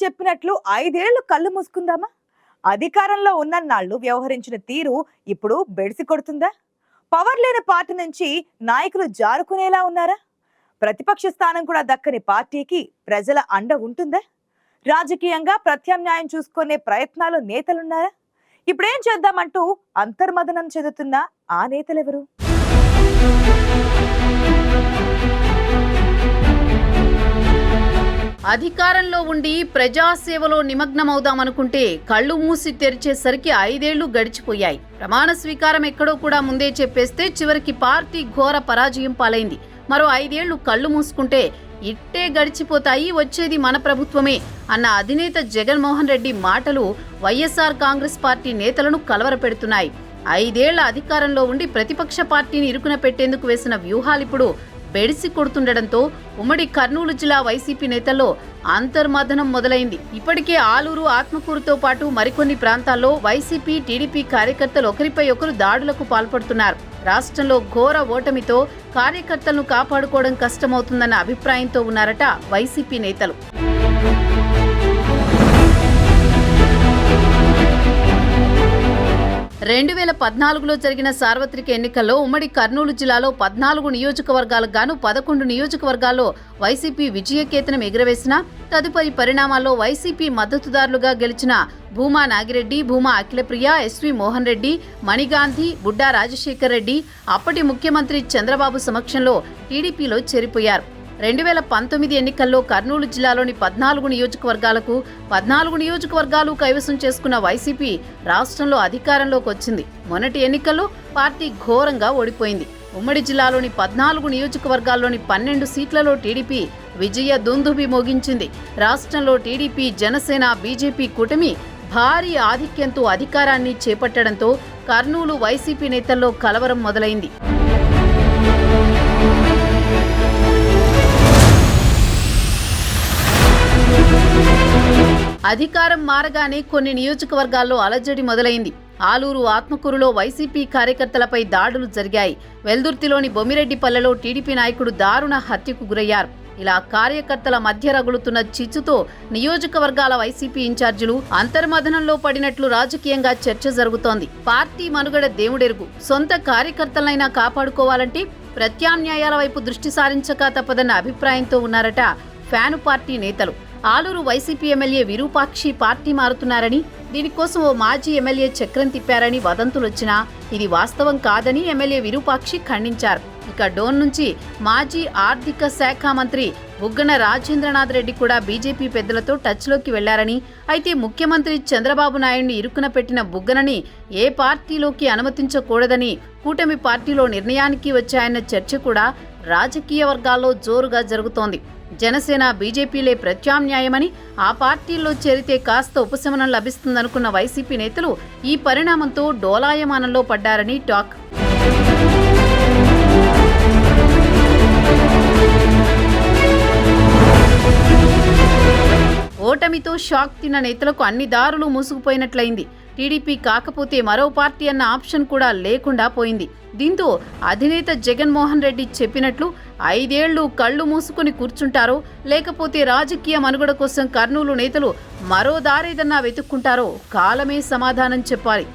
చెప్పినట్లు ఐదేళ్ళు కళ్ళు మూసుకుందామా? అధికారంలో ఉన్నన్నాళ్ళు వ్యవహరించిన తీరు ఇప్పుడు బెడిసి కొడుతుందా? పవర్ లేని పార్టీ నుంచి నాయకులు జారుకునేలా ఉన్నారా? ప్రతిపక్ష స్థానం కూడా దక్కని పార్టీకి ప్రజల అండ ఉంటుందా? రాజకీయంగా ప్రత్యామ్నాయం చూసుకునే ప్రయత్నాలు నేతలున్నారా? ఇప్పుడేం చేద్దామంటూ అంతర్మదనం చెందుతున్న ఆ నేతలెవరు? అధికారంలో ఉండి ప్రజాసేవలో నిమగ్నమవుదామనుకుంటే కళ్ళు మూసి తెరిచేసరికి ఐదేళ్ళు గడిచిపోయాయి. ప్రమాణ స్వీకారం ఎక్కడో కూడా ముందే చెప్పేస్తే చివరికి పార్టీ ఘోర పరాజయం పాలైంది. మరో ఐదేళ్ళు కళ్ళు మూసుకుంటే ఇట్టే గడిచిపోతాయి వచ్చేది మన ప్రభుత్వమే అన్న అధినేత జగన్మోహన్ రెడ్డి మాటలు వైఎస్ఆర్ కాంగ్రెస్ పార్టీ నేతలను కలవరపెడుతున్నాయి. ఐదేళ్ళ అధికారంలో ఉండి ప్రతిపక్ష పార్టీని ఇరుకున పెట్టేందుకు వేసిన వ్యూహాలిప్పుడు బెడిసి కొడుతుండటంతో ఉమ్మడి కర్నూలు జిల్లా వైసీపీ నేతల్లో అంతర్మథనం మొదలైంది. ఇప్పటికే ఆలూరు ఆత్మకూరుతో పాటు మరికొన్ని ప్రాంతాల్లో వైసీపీ టీడీపీ కార్యకర్తలు ఒకరిపై ఒకరు దాడులకు పాల్పడుతున్నారు. రాష్ట్రంలో ఘోర ఓటమితో కార్యకర్తలను కాపాడుకోవడం కష్టమవుతుందన్న అభిప్రాయంతో ఉన్నారట వైసీపీ నేతలు. రెండు వేల పద్నాలుగులో జరిగిన సార్వత్రిక ఎన్నికల్లో ఉమ్మడి కర్నూలు జిల్లాలో పద్నాలుగు నియోజకవర్గాలకు గాను పదకొండు నియోజకవర్గాల్లో వైసీపీ విజయకేతనం ఎగురవేసిన తదుపరి పరిణామాల్లో వైసీపీ మద్దతుదారులుగా గెలిచిన భూమా నాగిరెడ్డి భూమా అఖిలప్రియ ఎస్వి మోహన్ రెడ్డి మణిగాంధీ బుడ్డా రాజశేఖర్ రెడ్డి అప్పటి ముఖ్యమంత్రి చంద్రబాబు సమక్షంలో టీడీపీలో చేరిపోయారు. రెండు వేల పంతొమ్మిది ఎన్నికల్లో కర్నూలు జిల్లాలోని పద్నాలుగు నియోజకవర్గాలకు పద్నాలుగు నియోజకవర్గాలు కైవసం చేసుకున్న వైసీపీ రాష్ట్రంలో అధికారంలోకి వచ్చింది. మొన్నటి ఎన్నికల్లో పార్టీ ఘోరంగా ఓడిపోయింది. ఉమ్మడి జిల్లాలోని పద్నాలుగు నియోజకవర్గాల్లోని పన్నెండు సీట్లలో టీడీపీ విజయ దుందుబి మోగించింది. రాష్ట్రంలో టీడీపీ జనసేన బీజేపీ కూటమి భారీ ఆధిక్యంతో అధికారాన్ని చేపట్టడంతో కర్నూలు వైసీపీ నేతల్లో కలవరం మొదలైంది. అధికారం మారగానే కొన్ని నియోజకవర్గాల్లో అలజడి మొదలైంది. ఆలూరు ఆత్మకూరులో వైసీపీ కార్యకర్తలపై దాడులు జరిగాయి. వెల్దుర్తిలోని బొమ్మిరెడ్డిపల్లెలో టీడీపీ నాయకుడు దారుణ హత్యకు గురయ్యారు. ఇలా కార్యకర్తల మధ్య రగులుతున్న చిచ్చుతో నియోజకవర్గాల వైసీపీ ఇన్ఛార్జీలు అంతర్మథనంలో పడినట్లు రాజకీయంగా చర్చ జరుగుతోంది. పార్టీ మనుగడ దేవుడెరుగు. సొంత కార్యకర్తలైనా కాపాడుకోవాలంటే ప్రత్యామ్నాయాల వైపు దృష్టి సారించక తప్పదన్న అభిప్రాయంతో ఉన్నారట ఫ్యాను పార్టీ నేతలు. ఆలూరు వైసీపీ ఎమ్మెల్యే విరూపాక్షి పార్టీ మారుతున్నారని దీనికోసం ఓ మాజీ ఎమ్మెల్యే చక్రం తిప్పారని వదంతులొచ్చినా ఇది వాస్తవం కాదని ఎమ్మెల్యే విరూపాక్షి ఖండించారు. ఇక డోన్ నుంచి మాజీ ఆర్థిక శాఖ మంత్రి బుగ్గన రాజేంద్రనాథ్ రెడ్డి కూడా బీజేపీ పెద్దలతో టచ్లోకి వెళ్ళారని అయితే ముఖ్యమంత్రి చంద్రబాబు నాయుడిని ఇరుకున పెట్టిన బుగ్గనని ఏ పార్టీలోకి అనుమతించకూడదని కూటమి పార్టీలో నిర్ణయానికి వచ్చాయన్న చర్చ కూడా రాజకీయ వర్గాల్లో జోరుగా జరుగుతోంది. జనసేన బీజేపీలే ప్రత్యామ్నాయమని ఆ పార్టీల్లో చేరితే కాస్త ఉపశమనం లభిస్తుందనుకున్న వైసీపీ నేతలు ఈ పరిణామంతో డోలాయమానంలో పడ్డారని టాక్. ఓటమితో షాక్ తిన్న నేతలకు అన్ని దారులు మూసుకుపోయినట్లయింది. టీడీపీ కాకపోతే మరో పార్టీ అన్న ఆప్షన్ కూడా లేకుండా పోయింది. దీంతో అధినేత జగన్మోహన్ రెడ్డి చెప్పినట్లు ఐదేళ్ళు కళ్ళు మూసుకుని కూర్చుంటారో లేకపోతే రాజకీయ మనుగడ కోసం కర్నూలు నేతలు మరో దారేదన్నా వెతుక్కుంటారో కాలమే సమాధానం చెప్పాలి.